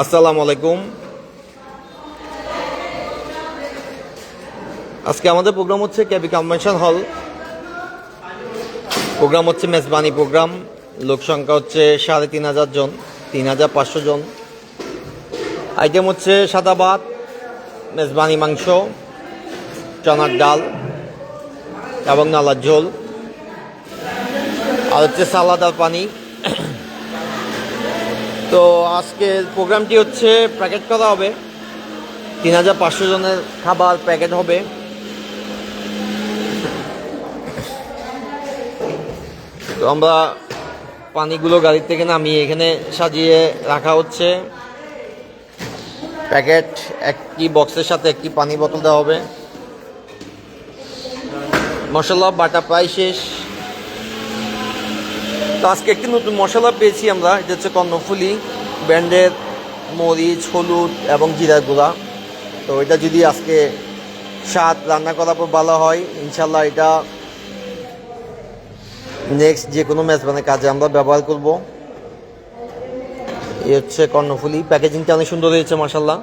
আসসালামু আলাইকুম। আজকে আমাদের প্রোগ্রাম হচ্ছে ক্যাবি কনভেনশন হল প্রোগ্রাম হচ্ছে মেজবানি প্রোগ্রাম। লোক সংখ্যা হচ্ছে সাড়ে তিন হাজার জন, তিন হাজার পাঁচশো জন। আইটেম হচ্ছে সাদা ভাত, মেজবানি মাংস, চনার ডাল এবং নালার ঝোল। আর হচ্ছে সালাদ আর পানি। তো আজকের প্রোগ্রামটি হচ্ছে প্যাকেট করা হবে। তিন হাজার পাঁচশো জনের খাবার প্যাকেট হবে। তো আমরা পানিগুলো গাড়ির থেকে নামিয়ে এখানে সাজিয়ে রাখা হচ্ছে। প্যাকেট একটি বক্সের সাথে একটি পানি বোতল দেওয়া হবে। মশলা বাটা প্রায় শেষ। তো আজকে একটি নতুন মশলা পেয়েছি আমরা। এটা হচ্ছে কর্ণফুলি, ব্র্যান্ডের মরিচ, হলুদ এবং জিরার গুঁড়া। তো এটা যদি আজকে স্বাদ রান্না করার পর ভালো হয় ইনশাল্লাহ এটা নেক্সট যে কোনো মেজবানের কাজে আমরা ব্যবহার করব। এই হচ্ছে কর্ণফুলি। প্যাকেজিংটা অনেক সুন্দর হয়েছে মাসাল্লাহ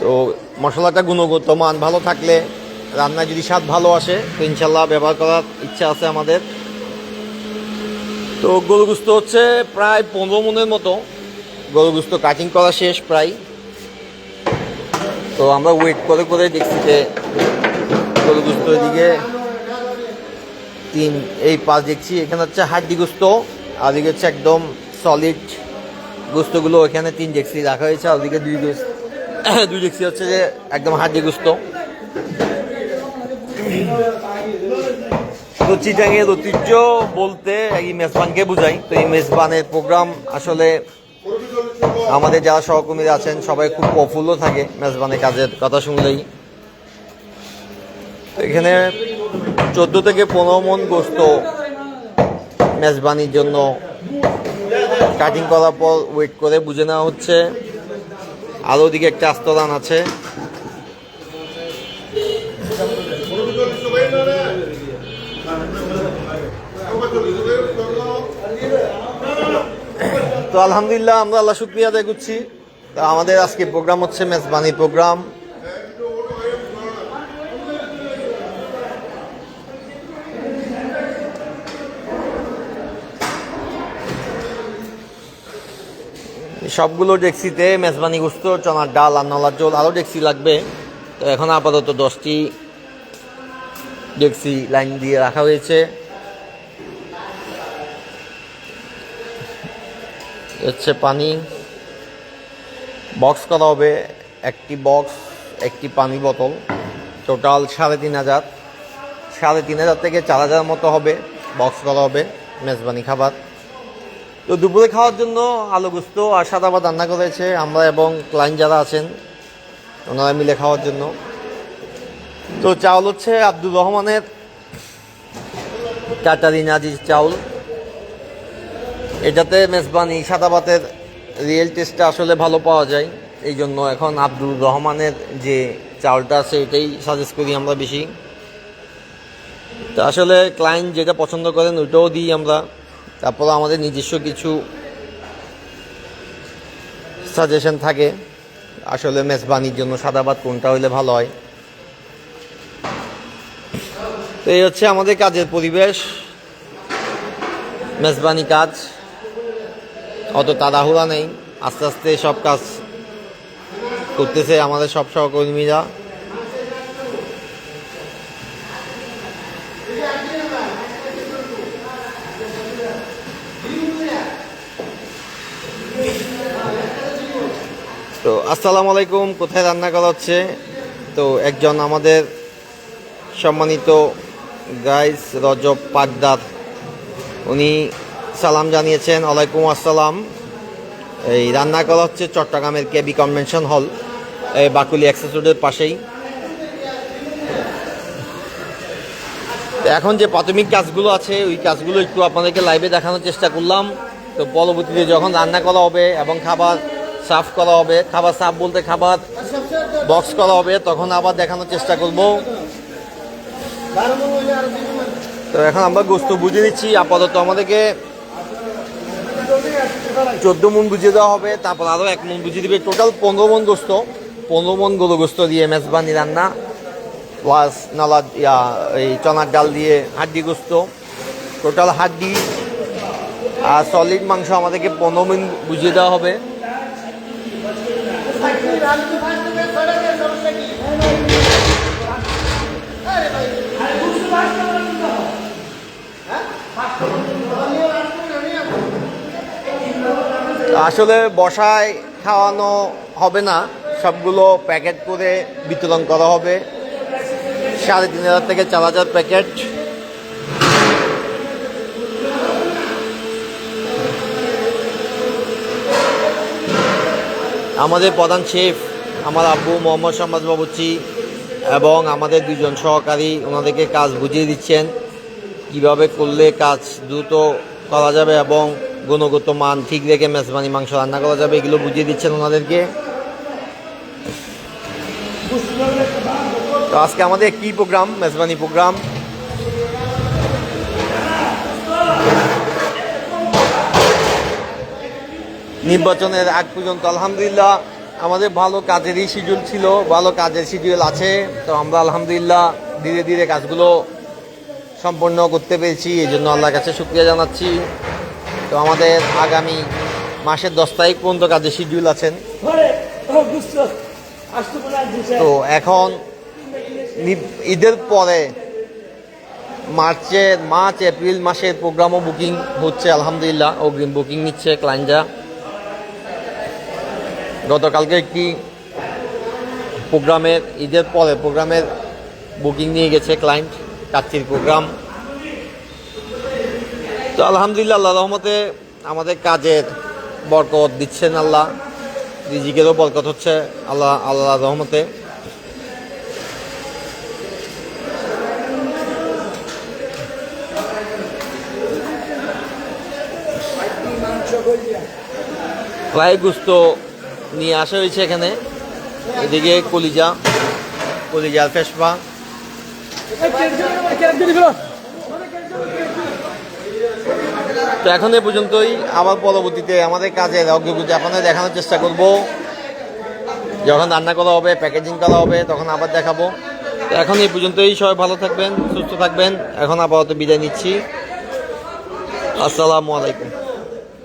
তো মশলাটা গুণগত মান ভালো থাকলে রান্নায় যদি স্বাদ ভালো আসে তো ইনশাল্লাহ ব্যবহার করার ইচ্ছা আছে আমাদের। তো গরুগুস্ত হচ্ছে প্রায় পনেরো মনের মতো। গরুগুস্ত কাটিং করা শেষ প্রায়। তো আমরা ওয়েট করে করে দেখছি যে গরুগুস্ত এদিকে তিন এই পাঁচ দেখছি এখানে হচ্ছে হাড্ডি গুস্ত আর এদিকে হচ্ছে একদম সলিড গুস্তগুলো এখানে তিন ডেক্সি রাখা হয়েছে আর ওদিকে দুই দুই ডেক্সি হচ্ছে যে একদম হাড্ডি গুস্ত। তো চিটাঙের ঐতিহ্য বলতে এই মেজবানকে বুঝাই। তো এই মেজবানের প্রোগ্রাম আসলে আমাদের যারা সহকর্মীরা আছেন, সবাই খুব প্রফুল্ল থাকে মেজবানের কাজের কথা শুনলেই। এখানে চোদ্দ থেকে পনেরো মন গোস্ত মেজবানির জন্য কাটিং করার পর ওয়েট করে বুঝে নেওয়া হচ্ছে। আর ওদিকে একটা আস্তরান আছে। তো আলহামদুলিল্লাহ আমরা আল্লাহ শুক্রিয়া আদায় করছি। তো আমাদের আজকে প্রোগ্রাম হচ্ছে মেজবানি প্রোগ্রাম। সবগুলো ডেক্সিতে মেজবানি গুস্ত, চনার ডাল আর নলার জল আরও ডেক্সি লাগবে। তো এখন আপাতত দশটি ডেক্সি লাইন দিয়ে রাখা হয়েছে। হচ্ছে পানি। বক্স করা হবে একটি বক্স একটি পানি বোতল। টোটাল সাড়ে তিন হাজার। সাড়ে তিন হাজার থেকে চার হাজার মতো হবে বক্স করা হবে মেজবানি খাবার। তো দুপুরে খাওয়ার জন্য আলু গুস্ত আর সাদা ভাত রান্না করেছে আমরা এবং ক্লায়েন্ট যারা আছেন, ওনারা মিলে খাওয়ার জন্য। তো চাউল হচ্ছে আব্দুর রহমানের কাটারিন আজিজ চাউল। এটাতে মেজবানি, সাদাবাতের রিয়েল টেস্টটা আসলে ভালো পাওয়া যায়। এই জন্য এখন আব্দুর রহমানের যে চাউলটা আছে এটাই সাজেস্ট করি আমরা বেশি। তো আসলে ক্লায়েন্ট যেটা পছন্দ করেন, ওইটাও দিই আমরা। তারপর আমাদের নিজস্ব কিছু সাজেশন থাকে। আসলে মেজবানির জন্য সাদা ভাত কোনটা হইলে ভালো হয়। তো এই হচ্ছে আমাদের কাজের পরিবেশ। মেজবানি কাজ। অত তাড়াহুড়া নেই। আস্তে আস্তে সব কাজ করতেছে আমাদের সব সহকর্মীরা। তো, আসসালামু আলাইকুম, কোথায় রান্না করা হচ্ছে? তো, একজন আমাদের সম্মানিত গাইস রজব পাকদার উনি সালাম জানিয়েছেন ওয়ালাইকুম আসসালাম। এই রান্না করা হচ্ছে চট্টগ্রামের কেবি কনভেনশন হল, এই বাকুলি অ্যাক্সেস রোডের পাশেই। এখন যে প্রাথমিক কাজগুলো আছে, ওই কাজগুলো একটু আপনাদেরকে লাইভে দেখানোর চেষ্টা করলাম। তো পরবর্তীতে যখন রান্না করা হবে এবং খাবার সাফ করা হবে, খাবার সাফ বলতে খাবার বক্স করা হবে, তখন আবার দেখানোর চেষ্টা করব। তো এখন আমরা গোস্ত বুঝে দিচ্ছি আপাতত আমাদেরকে চোদ্দ মন বুঝিয়ে দেওয়া হবে, তারপর আরও এক মন বুঝিয়ে দিবে। টোটাল পনেরো মন গোস্ত। পনেরো মন গরু গোস্ত দিয়ে মেজবানি রান্না প্লাস নালা এই চনার ডাল দিয়ে হাড্ডি গোস্ত। টোটাল হাড্ডি আর সলিড মাংস আমাদেরকে পনেরো মিন বুঝিয়ে দেওয়া হবে। আসলে বসায় খাওয়ানো হবে না। সবগুলো প্যাকেট করে বিতরণ করা হবে। সাড়ে তিন হাজার থেকে চার হাজার প্যাকেট। আমাদের প্রধান শেফ, আমার আব্বু মোহাম্মদ শাহবাজ বাবুচি এবং আমাদের দুজন সহকারী, ওনাদেরকে কাজ বুঝিয়ে দিচ্ছেন। কীভাবে করলে কাজ দ্রুত করা যাবে এবং গুণগত মান ঠিক রেখে মেজবানি মাংস রান্না করা যাবে এগুলো বুঝিয়ে দিচ্ছেন ওনাদেরকে। তো আজকে আমাদের কি প্রোগ্রাম? মেজবানি প্রোগ্রাম। নির্বাচনের আগ পর্যন্ত আলহামদুলিল্লাহ আমাদের ভালো কাজেরই শিডিউল ছিল, ভালো কাজের শিডিউল আছে। তো আমরা আলহামদুলিল্লাহ ধীরে ধীরে কাজগুলো সম্পন্ন করতে পেরেছি এই জন্য আল্লাহর কাছে শুক্রিয়া জানাচ্ছি। তো আমাদের আগামী মাসের দশ তারিখ পর্যন্ত কাজের শিডিউল আছেন। তো এখন ঈদের পরে মার্চের মার্চ এপ্রিল মাসের প্রোগ্রামও বুকিং হচ্ছে আলহামদুলিল্লাহ। অগ্রিম বুকিং নিচ্ছে ক্লায়েন্টরা গতকালকে একটি প্রোগ্রামের ঈদের পরে প্রোগ্রামের বুকিং নিয়ে গেছে ক্লায়েন্ট কাচ্চির প্রোগ্রাম। তো আলহামদুলিল্লাহ আল্লাহ রহমতে আমাদের কাজের বরকত দিচ্ছেন আল্লাহ রিজিকেরও বরকত হচ্ছে আল্লাহ আল্লাহ রহমতে প্রায় গুস্ত নিয়ে আসা হয়েছে এখানে এদিকে কলিজা কলিজার ফেসপা তো এখন এ পর্যন্তই। আবার পরবর্তীতে আমাদের কাজের অগ্রগতি আপনাদের দেখানোর চেষ্টা করব। যখন রান্না করা হবে প্যাকেজিং করা হবে, তখন আবার দেখাবো। তো এখন এই পর্যন্তই। সবাই ভালো থাকবেন, সুস্থ থাকবেন। এখন আপাতত বিদায় নিচ্ছি। আসসালামু আলাইকুম।